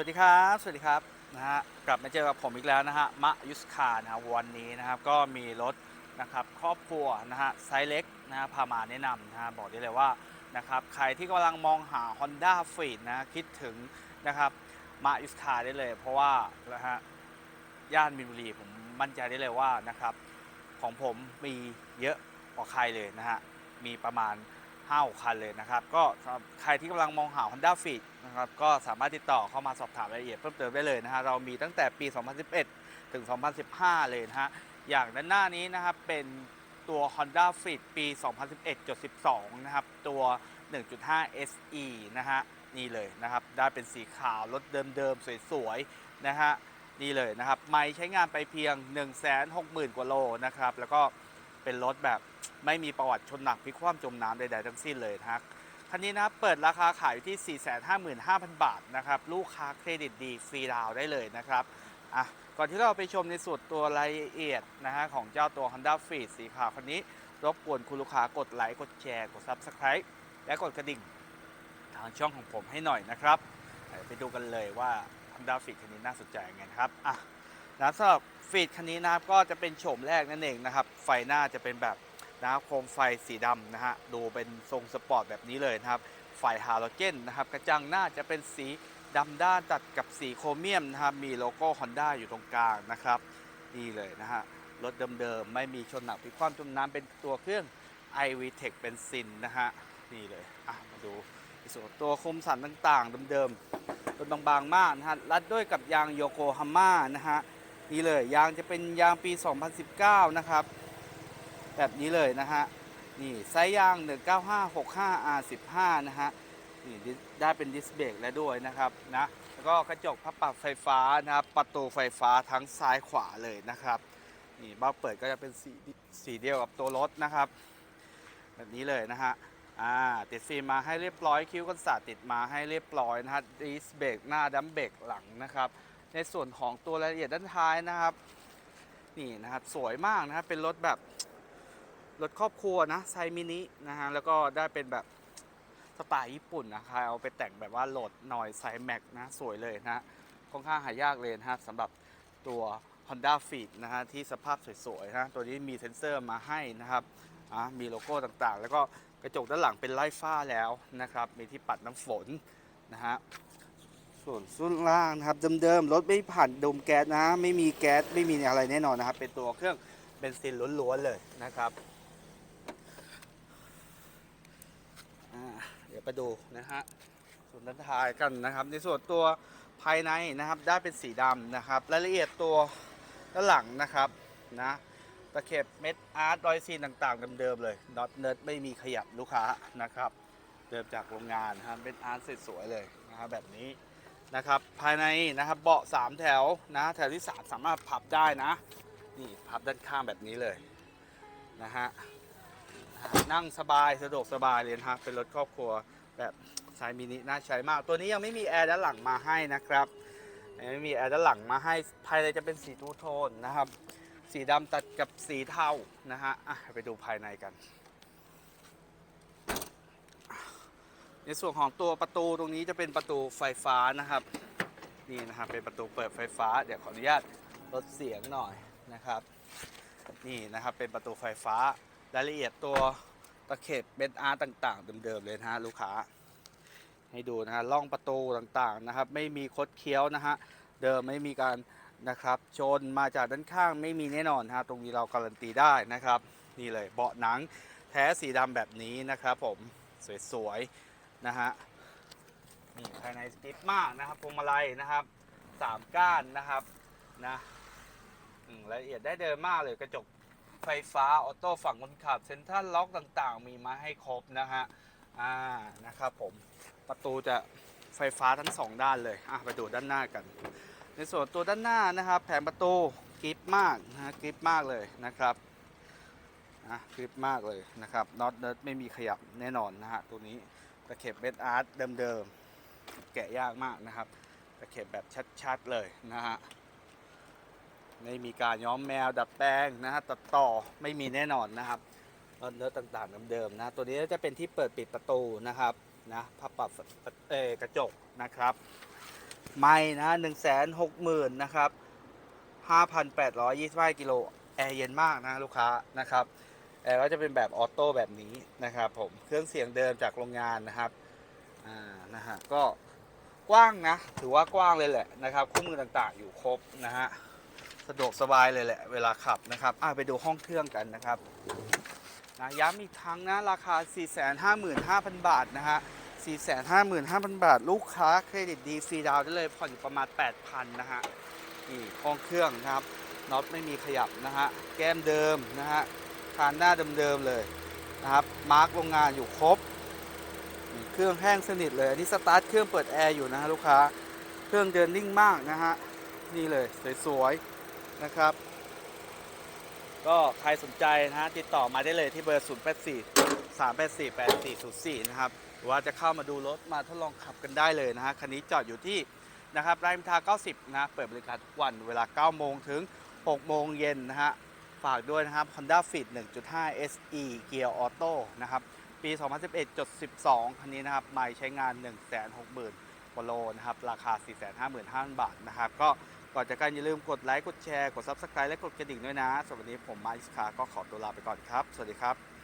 วัสดีครับ สวัสดีครับนะฮะกลับมาเจอกับผมอีกแล้วนะฮะมะยุสคานะฮะวันนี้นะครับก็มีรถนะครับครอบครัวนะฮะไซส์เล็กนะฮะพามาแนะนำนะฮะบอกได้เลยว่านะครับใครที่กำลังมองหา Honda f e e d นะคิดถึงนะครับมะยุสคาได้เลย เพราะว่านะฮะย่านมินบุรีผมมั่นใจได้เลยว่านะครับของผมมีเยอะกว่าใครเลยนะฮะมีประมาณ 5คันเลยนะครับ ก็สำหรับใครที่กำลังมองหา Honda f e e d นะครับก็สามารถติดต่อเข้ามาสอบถามรายละเอียดเพิ่มเติมได้เลยนะฮะเรามีตั้งแต่ปี 2011 ถึง 2015 เลยนะฮะอย่างด้านหน้านี้นะครับเป็นตัว Honda f e e d ปี 2011.12 นะครับ ตัว 1.5 SE นะฮะ นี่เลยนะครับ ได้เป็นสีขาว รถเดิมๆ สวยๆ นะฮะ นี่เลยนะครับ ไม่ใช้งานไปเพียง 160,000 กว่าโลนะครับ แล้วก็ เป็นรถแบบไม่มีประวัติชนหนักพลิกคว่ำจมน้ำใดๆทั้งสิ้นเลยนะครับคันนี้นะเปิดราคาขายอยู่ที่ 455,000 บาทนะครับลูกค้าเครดิตดีฟรีดาวน์ได้เลยนะครับอะก่อนที่เราไปชมในส่วนตัวรายละเอียดนะฮะของเจ้าตัว Honda f e e d สีขาวคันนี้รบกวนคุณลูกค้ากดไลค์กดแชร์กด Subscribe และกดกระดิ่งทางช่องของผมให้หน่อยนะครับ ไปดูกันเลยว่า Honda f e e d คันนี้น่าสนใจยังไงครับอะนะสำหรับ ฟีดคันนี้นะครับก็จะเป็นโฉมแรกนั่นเองนะครับ ไฟหน้าจะเป็นแบบนะโคมไฟสีดำนะฮะดูเป็นทรงสปอร์ตแบบนี้เลยนะครับไฟฮาโลเจนนะครับกระจังหน้าจะเป็นสีดำด้านตัดกับสีโครเมียมนะครับมีโลโก้ Honda อยู่ตรงกลางนะครับนี่เลยนะฮะรถเดิมๆ ไม่มีชนหนักพิคว่ำจมน้ำเป็นตัวเครื่อง iVTEC เป็นซินนะฮะนี่เลยอะมาดูส่วนตัวคมสันต่างๆ เดิมๆรถบางๆมากนะฮะรัดด้วยกับยางโยโกฮาม่านะฮะ นี่เลยยางจะเป็นยางปี 2019 นะครับ แบบนี้เลยนะฮะ นี่ไซส์ยาง 19565R15 นะฮะ นี่ได้เป็นดิสเบรกแล้วด้วยนะครับนะ แล้วก็กระจกพับปรับไฟฟ้านะครับ ประตูไฟฟ้าทั้งซ้ายขวาเลยนะครับ นี่บ้าเปิดก็จะเป็นสีสีเดียวกับตัวรถนะครับ แบบนี้เลยนะฮะอ่าติดฟิล์มมาให้เรียบร้อยคิ้วกันศาสตร์ติดมาให้เรียบร้อยนะฮะดิสเบรกหน้าดัมเบรกหลังนะครับ ในส่วนของตัวรายละเอียดด้านท้ายนะครับ นี่นะครับสวยมากนะครับเป็นรถแบบรถครอบครัวนะไซมินินะฮะแล้วก็ได้เป็นแบบสไตล์ญี่ปุ่นนะครับเอาไปแต่งแบบว่าโหลดหน่อยไซแม็กนะสวยเลยนะค่อนข้างหายากเลยนะฮะสำหรับตัว Honda f e e d นะฮะที่สภาพสวยๆนะตัวนี้มีเซ็นเซอร์มาให้นะครับอะมีโลโก้ต่างๆ แล้วก็กระจกด้านหลังเป็นไล่ฟ้าแล้วนะครับ มีที่ปัดน้ำฝนนะฮะ ส่วนส่วนล่างนะครับเดิมๆรถไม่ผ่านดมแก๊สนะ ไม่มีแก๊สไม่มีอะไรแน่นอนนะครับ เป็นตัวเครื่องเบนซินล้วนๆเลยนะครับเดี๋ยวไปดูนะฮะส่วนด้านท้ายกันนะครับ ในส่วนตัวภายในนะครับได้เป็นสีดำนะครับ รายละเอียดตัวด้านหลังนะครับนะตะเข็บเม็ดอาร์ตรอยซีนต่างๆเดิมๆเลยน็อตเนิร์ดไม่มีขยับลูกค้านะครับ เดิมจากโรงงานนะครับเป็นอาร์ตสวยๆเลยนะครับแบบนี้ นะครับภายในนะครับเบาะ3 แถวนะแถวที่ 3 สามารถพับได้นะนี่พับด้านข้างแบบนี้เลยนะฮะนั่งสบายสะดวกสบายเลยนะฮะเป็นรถครอบครัวแบบไซส์มินิน่าใช้มาก ตัวนี้ยังไม่มีแอร์ด้านหลังมาให้นะครับไม่มีแอร์ด้านหลังมาให้ภายในจะเป็นสีทูโทนนะครับ สีดำตัดกับสีเทานะฮะไปดูภายในกัน ในส่วนของตัวประตูตรงนี้จะเป็นประตูไฟฟ้านะครับ นี่นะครับเป็นประตูเปิดไฟฟ้า เดี๋ยวขออนุญาตลดเสียงหน่อยนะครับ นี่นะครับเป็นประตูไฟฟ้ารายละเอียดตัวตะเข็บเบนอาร์ต่างๆเดิมๆเลยนะฮะลูกค้า ให้ดูนะฮะล่องประตูต่างๆนะครับ ไม่มีคดเคี้ยวนะฮะเดิมไม่มีการนะครับชนมาจากด้านข้างไม่มีแน่นอนนะฮะตรงนี้เราการันตีได้นะครับ นี่เลยเบาะหนังแท้สีดำแบบนี้นะครับผมสวยๆ นะฮะนี่ภายในสติปมากนะครับพวงมาลัยนะครับสามก้านนะครับนะรายละเอียดได้เดิมมากเลยกระจกไฟฟ้าออโต้ฝั่งคนขับเซ็นทรัลล็อกต่างๆ มีมาให้ครบนะฮะอ่านะครับผมประตูจะไฟฟ้าทั้งสองด้านเลยอะไปดูด้านหน้ากัน ในส่วนตัวด้านหน้านะครับแผงประตูกริปมากนะกริปมากเลยนะครับนะกริปมากเลยนะครับน็อตเนไม่มีขยับแน่นอนนะฮะตัวนี้ ตะเข็บเบสอาร์ตเดิมๆ แกะยากมากนะครับ ตะเข็บแบบชัดๆเลยนะฮะไม่มีการย้อมแมวดัดแปลงนะฮะตัดต่อไม่มีแน่นอนนะครับเนื้อต่างๆเดิมๆนะตัวนี้จะเป็นที่เปิดปิดประตูนะครับนะพับปรับเอกระจกนะครับ ไม่นะหนึ่งแสนหกหมื่นนะครับห้าพันแปดร้อยยี่สิบห้ากิโลแอร์เย็นมากนะลูกค้านะครับ ก็จะเป็นแบบออโต้แบบนี้นะครับผมเครื่องเสียงเดิมจากโรงงานนะครับอ่านะฮะก็กว้างนะถือว่ากว้างเลยแหละนะครับคู่มือต่างๆ อยู่ครบนะฮะสะดวกสบายเลยแหละเวลาขับนะครับอะไปดูห้องเครื่องกันนะครับนะย้ำอีกครั้งนะราคา 455,000 บาทนะฮะ 455,000 บาท ลูกค้าเครดิตดีฟรีดาวได้เลยผ่อนอยู่ประมาณ 8,000 นะฮะนี่ห้องเครื่องนะครับน็อตไม่มีขยับนะฮะ แก้มเดิมนะฮะ คานหน้าเดิมๆเลยนะครับ มาร์กโรงงานอยู่ครบ เครื่องแห้งสนิทเลย อันนี้สตาร์ทเครื่องเปิดแอร์อยู่นะฮะลูกค้า เครื่องเดินนิ่งมากนะฮะ นี่เลยสวยๆนะครับ ก็ใครสนใจนะฮะติดต่อมาได้เลยที่เบอร์ 0 8 4 3 8 4 8 4 0 4 นะครับหรือว่าจะเข้ามาดูรถมาทดลองขับกันได้เลยนะฮะ คันนี้จอดอยู่ที่นะครับรามอินทรา90 นะ เปิดบริการทุกวันเวลา 9 โมงถึง 6 โมงเย็นนะฮะ ฝากด้วยนะครับ Honda Fit 1.5 SE Gear Auto นะครับ ปี 2011.12 คันนี้นะครับไม่ใช้งาน 160,000กว่าโลนะครับ ราคา 455,000 บาทนะครับ ก็ก่อนจากกันอย่าลืมกดไลค์ กดแชร์ กด Subscribe และกดกระดิ่งด้วยนะสำหรับวันนี้ผมมาอิสคาก็ขอตัวลาไปก่อนครับ สวัสดีครับ